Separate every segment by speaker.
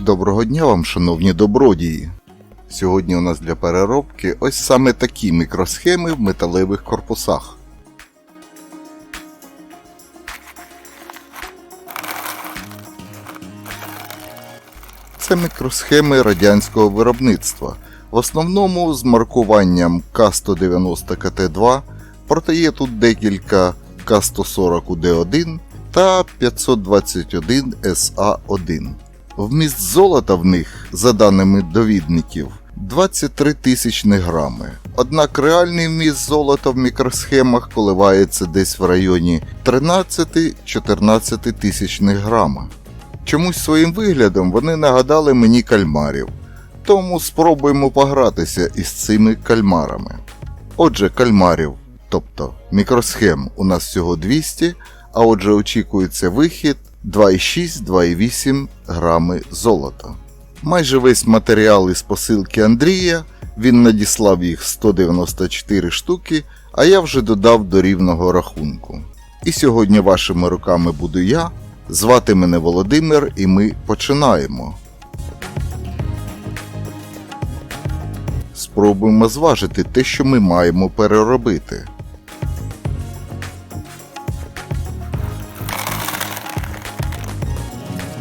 Speaker 1: Доброго дня вам, шановні добродії! Сьогодні у нас для переробки ось саме такі мікросхеми в металевих корпусах. Мікросхеми радянського виробництва, в основному з маркуванням К190КТ2, проте є тут декілька К140УД1 та 521СА1. Вміст золота в них, за даними довідників, 23 тисячні грами. Однак реальний вміст золота в мікросхемах коливається десь в районі 13-14 тисячних грама. Чомусь своїм виглядом вони нагадали мені кальмарів, тому спробуємо погратися із цими кальмарами. Отже, кальмарів, тобто мікросхем у нас всього 200, а отже очікується вихід 2,6-2,8 грами золота. Майже весь матеріал із посилки Андрія, він надіслав їх 194 штуки, а я вже додав до рівного рахунку. І сьогодні вашими руками буду я. Звати мене Володимир і ми починаємо. Спробуємо зважити те, що ми маємо переробити.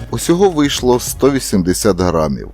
Speaker 1: Усього вийшло 180 грамів.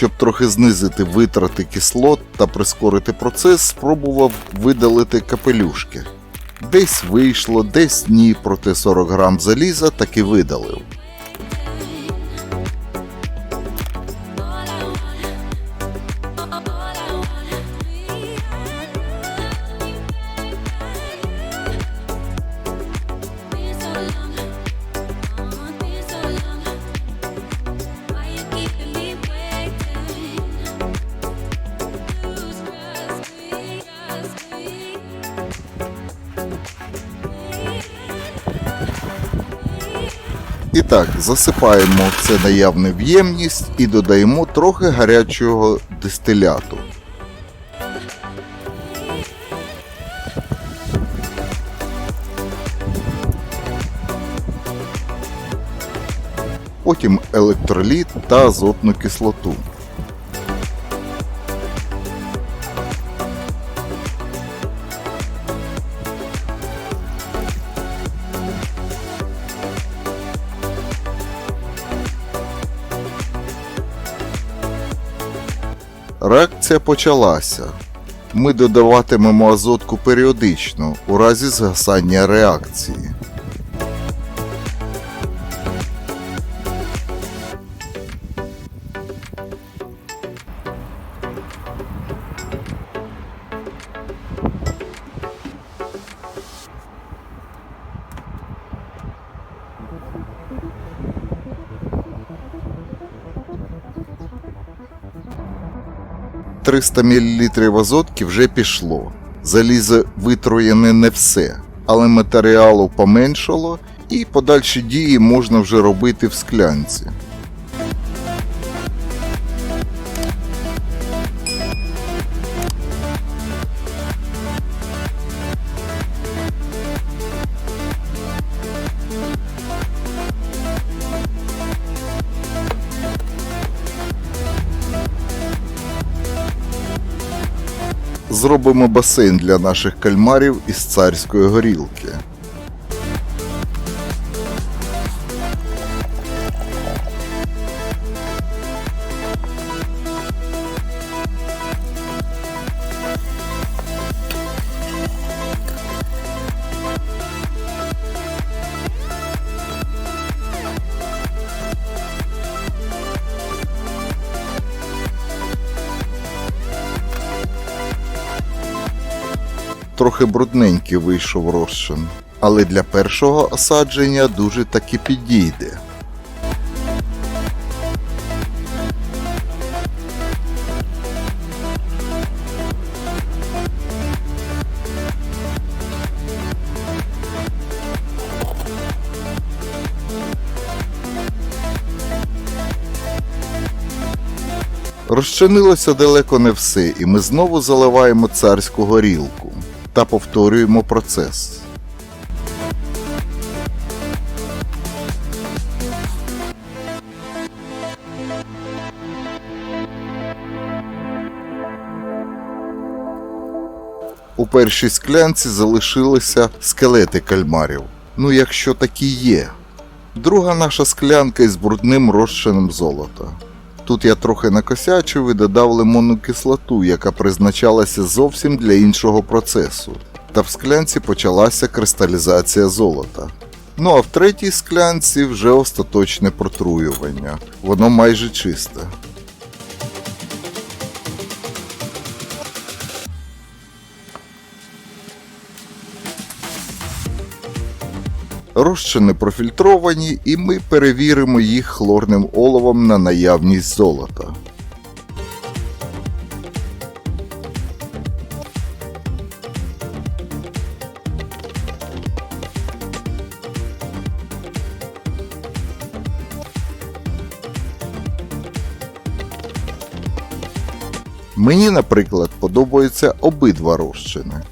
Speaker 1: Щоб трохи знизити витрати кислот та прискорити процес, спробував видалити капелюшки. Десь вийшло, десь ні, проте 40 грам заліза таки видалив. Так, засипаємо це наявне в ємність і додаємо трохи гарячого дистиляту. Потім електроліт та азотну кислоту. Реакція почалася. Ми додаватимемо азотку періодично у разі згасання реакції. – 300 мл азотки вже пішло. Залізо витроєне не все, але матеріалу поменшало і подальші дії можна вже робити в склянці. Зробимо басейн для наших кальмарів із царської горілки. Трохи брудненький вийшов розчин, але для першого осадження дуже таки підійде. Розчинилося далеко не все, і ми знову заливаємо царську горілку та повторюємо процес. У першій склянці залишилися скелети кальмарів. Ну, якщо такі є. Друга наша склянка із брудним розчином золота. Тут я трохи накосячив і додав лимонну кислоту, яка призначалася зовсім для іншого процесу. Та в склянці почалася кристалізація золота. Ну а в третій склянці вже остаточне протруювання. Воно майже чисте. Розчини профільтровані, і ми перевіримо їх хлорним оловом на наявність золота. Мені, наприклад, подобаються обидва розчини.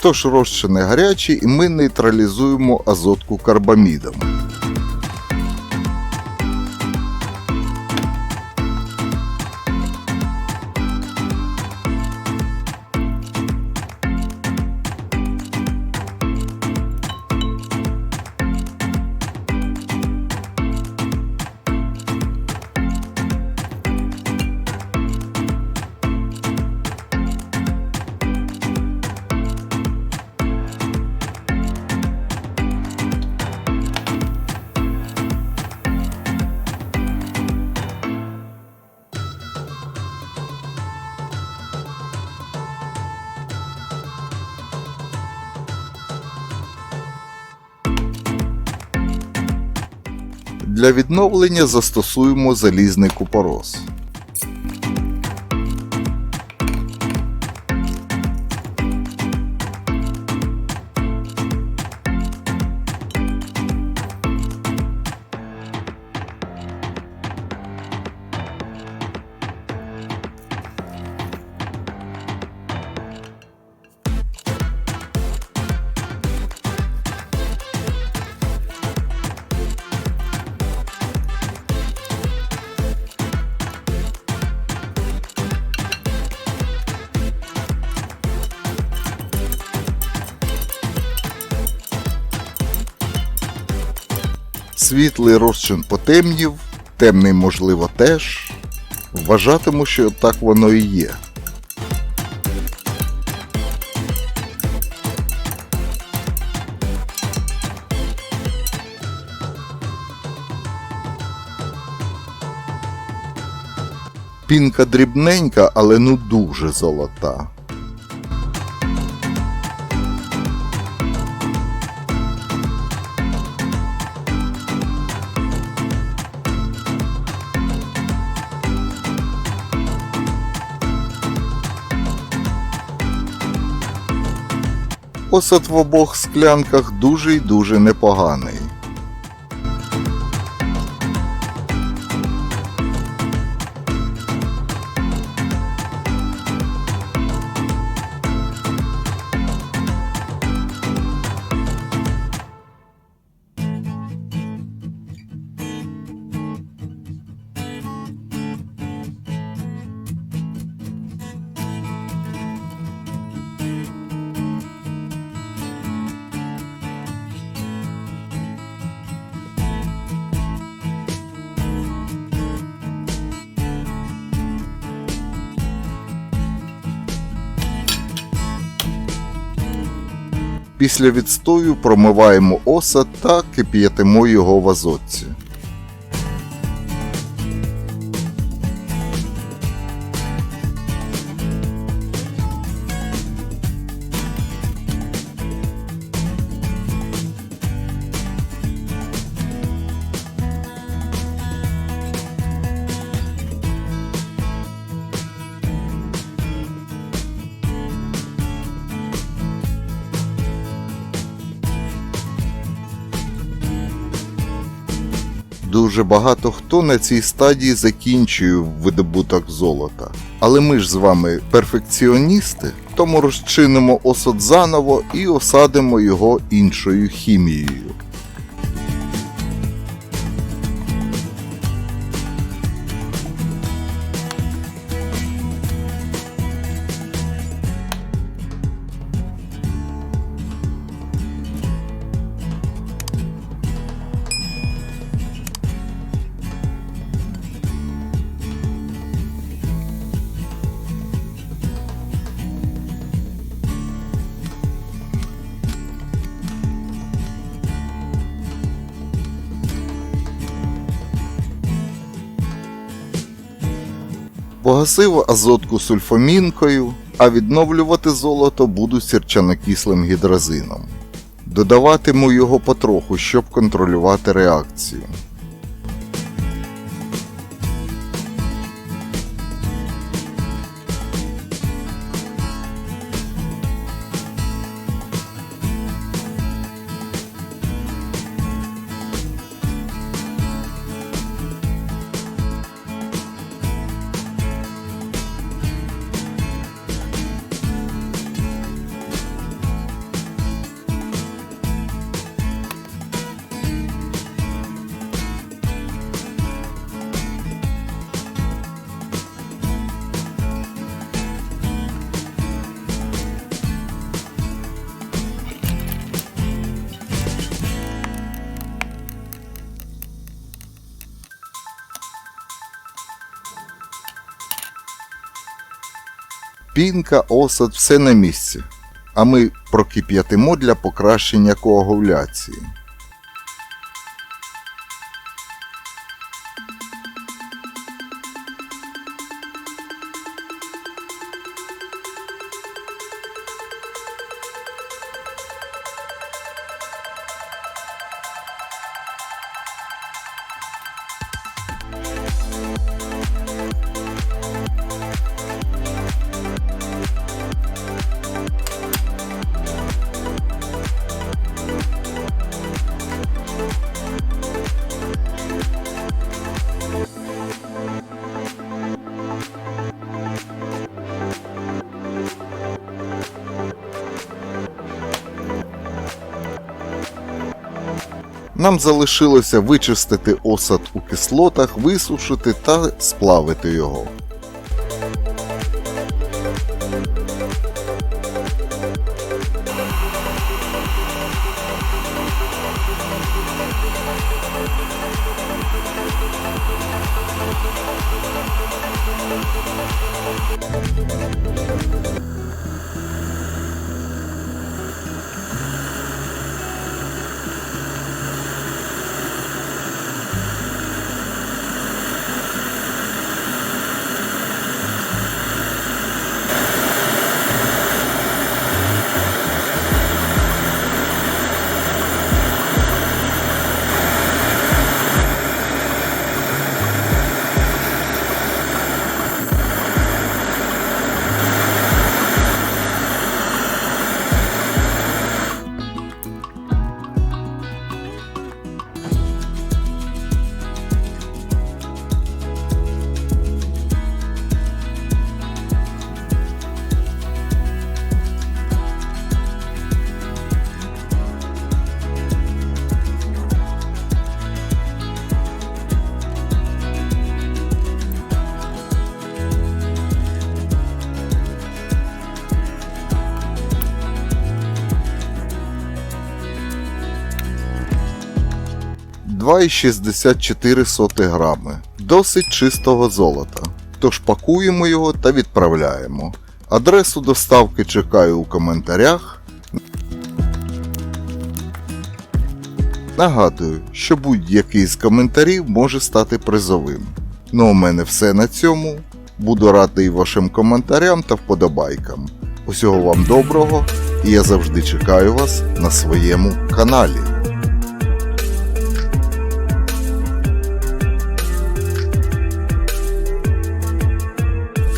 Speaker 1: Тож розчини гарячі і ми нейтралізуємо азотку карбамідом. Для відновлення застосуємо залізний купорос. Світлий розчин потемнів, темний, можливо, теж. Вважатиму, що так воно і є. Пінка дрібненька, але ну дуже золота. Осад в обох склянках дуже й дуже непоганий. Після відстою промиваємо осад та кип'ятимо його в азотці. Дуже багато хто на цій стадії закінчує видобуток золота. Але ми ж з вами перфекціоністи, тому розчинимо осад заново і осадимо його іншою хімією. Погасив азотку сульфамінкою, а відновлювати золото буду сірчанокислим гідразином. Додаватиму його потроху, щоб контролювати реакцію. Пінка, осад, все на місці. А ми прокип'ятимо для покращення коагуляції. Нам залишилося вичистити осад у кислотах, висушити та сплавити його. – 2,64 грами. Досить чистого золота. Тож пакуємо його та відправляємо. Адресу доставки чекаю у коментарях. Нагадую, що будь-який з коментарів може стати призовим. Ну у мене все на цьому. Буду радий вашим коментарям та вподобайкам. Усього вам доброго, і я завжди чекаю вас на своєму каналі.